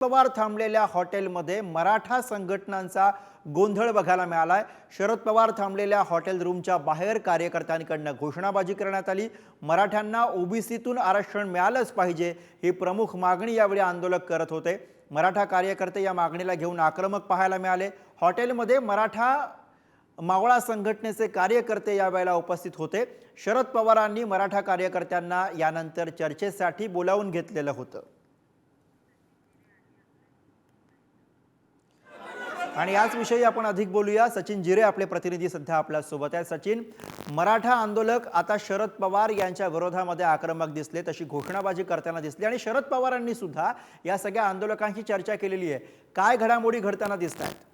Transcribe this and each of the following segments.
पवार थांबलेल्या हॉटेलमध्ये मराठा संघटनांचा गोंधळ बघायला मिळालाय. शरद पवार थांबलेल्या हॉटेल रूमच्या बाहेर कार्यकर्त्यांकडनं घोषणाबाजी करण्यात आली. मराठ्यांना ओबीसीतून आरक्षण मिळालंच पाहिजे ही प्रमुख मागणी यावेळी आंदोलक करत होते. मराठा कार्यकर्ते या मागणीला घेऊन आक्रमक पाहायला मिळाले. हॉटेलमध्ये मराठा मावळा संघटनेचे कार्यकर्ते यावेळेला उपस्थित होते. शरद पवारांनी मराठा कार्यकर्त्यांना यानंतर चर्चेसाठी बोलावून घेतलेलं होतं. आणि याच विषयी आपण अधिक बोलूया. सचिन जिरे आपले प्रतिनिधी सध्या आपल्यासोबत आहेत. सचिन मराठा आंदोलक आता शरद पवार यांच्या विरोधामध्ये आक्रमक दिसले तशी घोषणाबाजी करताना दिसली आणि शरद पवारांनी सुद्धा या सगळ्या आंदोलकांची चर्चा केलेली आहे. काय घडामोडी घडताना दिसत आहेत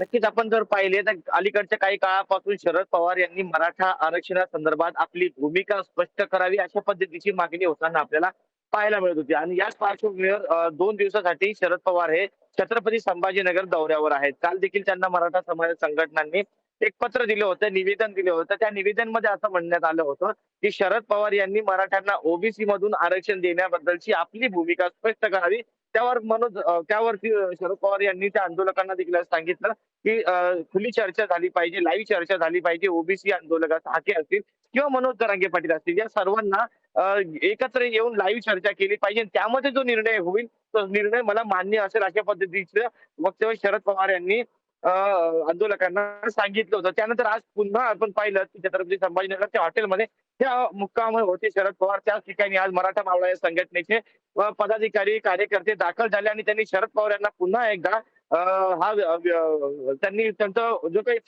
नक्कीच आपण जर पाहिले तर अलीकडच्या काही काळापासून शरद पवार यांनी मराठा आरक्षणासंदर्भात आपली भूमिका स्पष्ट करावी अशा पद्धतीची मागणी होताना आपल्याला पाहायला मिळत होती. आणि याच पार्श्वभूमीवर दोन दिवसासाठी शरद पवार हे छत्रपती संभाजीनगर दौऱ्यावर आहेत. काल देखील त्यांना मराठा समाज संघटनांनी एक पत्र दिलं होतं निवेदन दिलं होतं. त्या निवेदनमध्ये असं म्हणण्यात आलं होतं की शरद पवार यांनी मराठ्यांना ओबीसी मधून आरक्षण देण्याबद्दलची आपली भूमिका स्पष्ट करावी. त्यावर मनोज त्यावरती शरद पवार यांनी त्या आंदोलकांना देखील सांगितलं की खुली चर्चा झाली पाहिजे लाईव्ह चर्चा झाली पाहिजे ओबीसी आंदोलक हाके असतील किंवा मनोज जरांगे पाटील असतील. या सर्वांना एकत्र येऊन लाईव्ह चर्चा केली पाहिजे त्यामध्ये जो निर्णय होईल तो निर्णय मला मान्य असेल अशा पद्धतीचं वक्तव्य शरद पवार यांनी अं, आंदोलकांना सांगितलं होतं. त्यानंतर आज पुन्हा आपण पाहिलं की छत्रपती संभाजीनगरच्या हॉटेलमध्ये त्या मुक्काम होते. शरद पवार त्याच ठिकाणी आज मराठा मावळा या संघटनेचे पदाधिकारी कार्यकर्ते दाखल झाले आणि त्यांनी शरद पवार यांना पुन्हा एकदा हा त्यांनी त्यांचा जो काही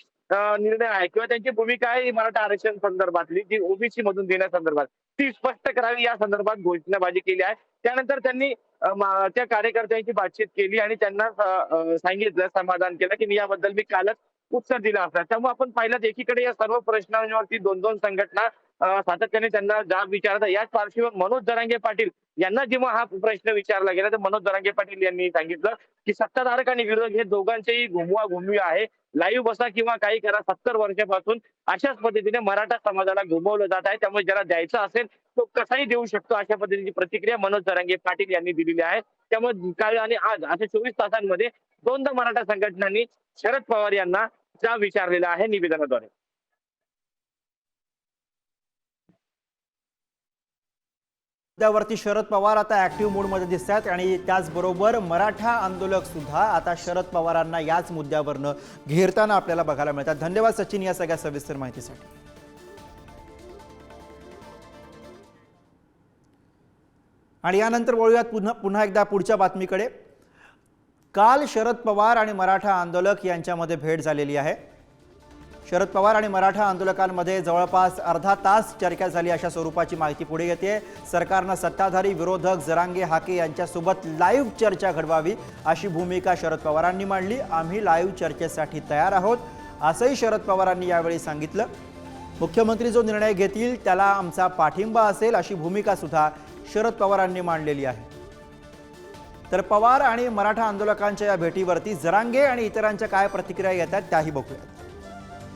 निर्णय आहे किंवा त्यांची भूमिका आहे ही मराठा आरक्षण संदर्भातली जी ओबीसी मधून देण्यासंदर्भात ती स्पष्ट करावी या संदर्भात घोषणाबाजी केली आहे. त्यानंतर त्यांनी त्या कार्यकर्त्यांची बातचीत केली आणि त्यांना सांगितलं समाधान केलं की मी याबद्दल मी कालच उत्तर दिलं असणार. त्यामुळे आपण पाहिलं एकीकडे या सर्व प्रश्नांवरती दोन दोन संघटना सातत्याने त्यांना जाब विचारता याच पार्श्वभूमीवर मनोज जरांगे पाटील यांना जेव्हा हा प्रश्न विचारला गेला तर मनोज जरांगे पाटील यांनी सांगितलं की सत्ताधारक आणि विरोधक हे दोघांचेही घुमवा घुमवी आहे. लाईव्ह बसा किंवा काही करा. सत्तर वर्षापासून अशाच पद्धतीने मराठा समाजाला घुमवलं जात आहे. त्यामुळे ज्याला द्यायचं असेल तो कसाही देऊ शकतो अशा पद्धतीची प्रतिक्रिया मनोज जरांगे पाटील यांनी दिलेली आहे. त्यामुळे काल आणि आज अशा चोवीस तासांमध्ये दोनदा मराठा संघटनांनी शरद पवार यांना जाब विचारलेला आहे निवेदनाद्वारे. मुद्द्यावरती शरद पवार आता ऍक्टिव्ह मोडमध्ये दिसत आहेत आणि त्याचबरोबर मराठा आंदोलक सुद्धा आता शरद पवारांना याच मुद्द्यावरनं घेरताना आपल्याला बघायला मिळतात. धन्यवाद सचिन या सगळ्या सविस्तर माहितीसाठी. आणि यानंतर वळूयात पुन्हा पुन्हा एकदा पुढच्या बातमीकडे. काल शरद पवार आणि मराठा आंदोलक यांच्यामध्ये भेट झालेली आहे. शरद पवार आणि मराठा आंदोलकांमध्ये जवळपास अर्धा तास चर्चा झाली अशा स्वरूपाची माहिती पुढे येते. सरकारनं सत्ताधारी विरोधक जरांगे हाके यांच्यासोबत लाईव्ह चर्चा घडवावी अशी भूमिका शरद पवारांनी मांडली. आम्ही लाईव्ह चर्चेसाठी तयार आहोत. असंही शरद पवारांनी यावेळी सांगितलं. मुख्यमंत्री जो निर्णय घेतील त्याला आमचा पाठिंबा असेल अशी भूमिका सुद्धा शरद पवारांनी मांडलेली आहे. तर पवार आणि मराठा आंदोलकांच्या या भेटीवरती जरांगे आणि इतरांच्या काय प्रतिक्रिया येतात त्याही बघूयात.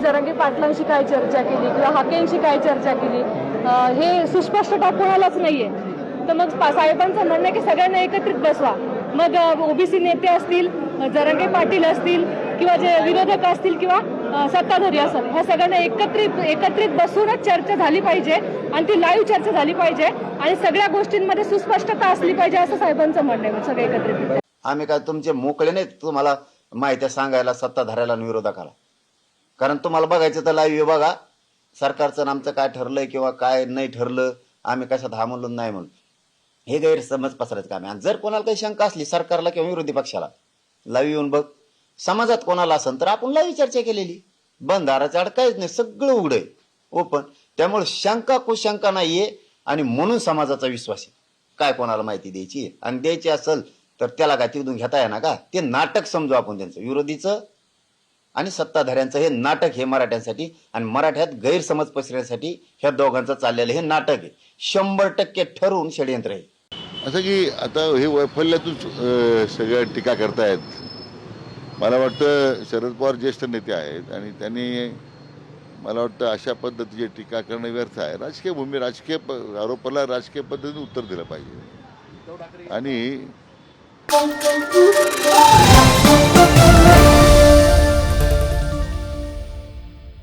जरंगे पाटलांशी काय चर्चा केली किंवा हाकेंशी काय चर्चा केली हे सुस्पष्ट कोणालाच नाहीये. तर मग साहेबांचं म्हणणं की सगळ्यांना एकत्रित बसवा. मग ओबीसी नेते असतील जरंगे पाटील असतील किंवा जे विरोधक असतील किंवा सत्ताधारी असेल ह्या सगळ्यांना एकत्रित एकत्रित बसूनच चर्चा झाली पाहिजे आणि ती लाईव्ह चर्चा झाली पाहिजे आणि सगळ्या गोष्टींमध्ये सुस्पष्टता असली पाहिजे असं साहेबांचं म्हणणं आहे सगळे एकत्रित. आम्ही काय तुमचे मोकळे नाही तुम्हाला माहिती सांगायला सत्ताधाऱ्याला आणि विरोधकाला? कारण तुम्हाला बघायचं तर लाईव्ह बघा. सरकारचं आमचं काय ठरलंय किंवा काय नाही ठरलं आम्ही कशात हा म्हणलो नाही म्हणून. हे गैरसमज पसरायचं काम आहे. आणि जर कोणाला काही शंका असली सरकारला किंवा विरोधी पक्षाला लाईव्ह येऊन बघ. समाजात कोणाला असेल तर आपण लाईव्ह चर्चा केलेली. बंधाराचं आड काहीच नाही सगळं उघड आहे. ओपन त्यामुळे शंका कुशंका नाहीये आणि म्हणून समाजाचा विश्वास आहे. काय कोणाला माहिती द्यायची? आहे. आणि द्यायची असेल तर त्याला काय तिथून घेता येणार का? ते नाटक समजू आपण त्यांचं. विरोधीचं आणि सत्ताधाऱ्यांचं हे नाटक हे मराठ्यांसाठी आणि मराठ्यात गैरसमज पसरण्यासाठी ह्या दोघांचं चाललेलं हे नाटक आहे. शंभर टक्के ठरवून षडयंत्र आहे. असं की आता हे वैफल्यातून सगळ्या टीका करतायत. मला वाटतं शरद पवार ज्येष्ठ नेते आहेत आणि त्यांनी मला वाटतं अशा पद्धतीची टीका करणं व्यर्थ आहे. राजकीय भूमी राजकीय प- आरोपाला राजकीय पद्धतीने उत्तर दिलं पाहिजे. आणि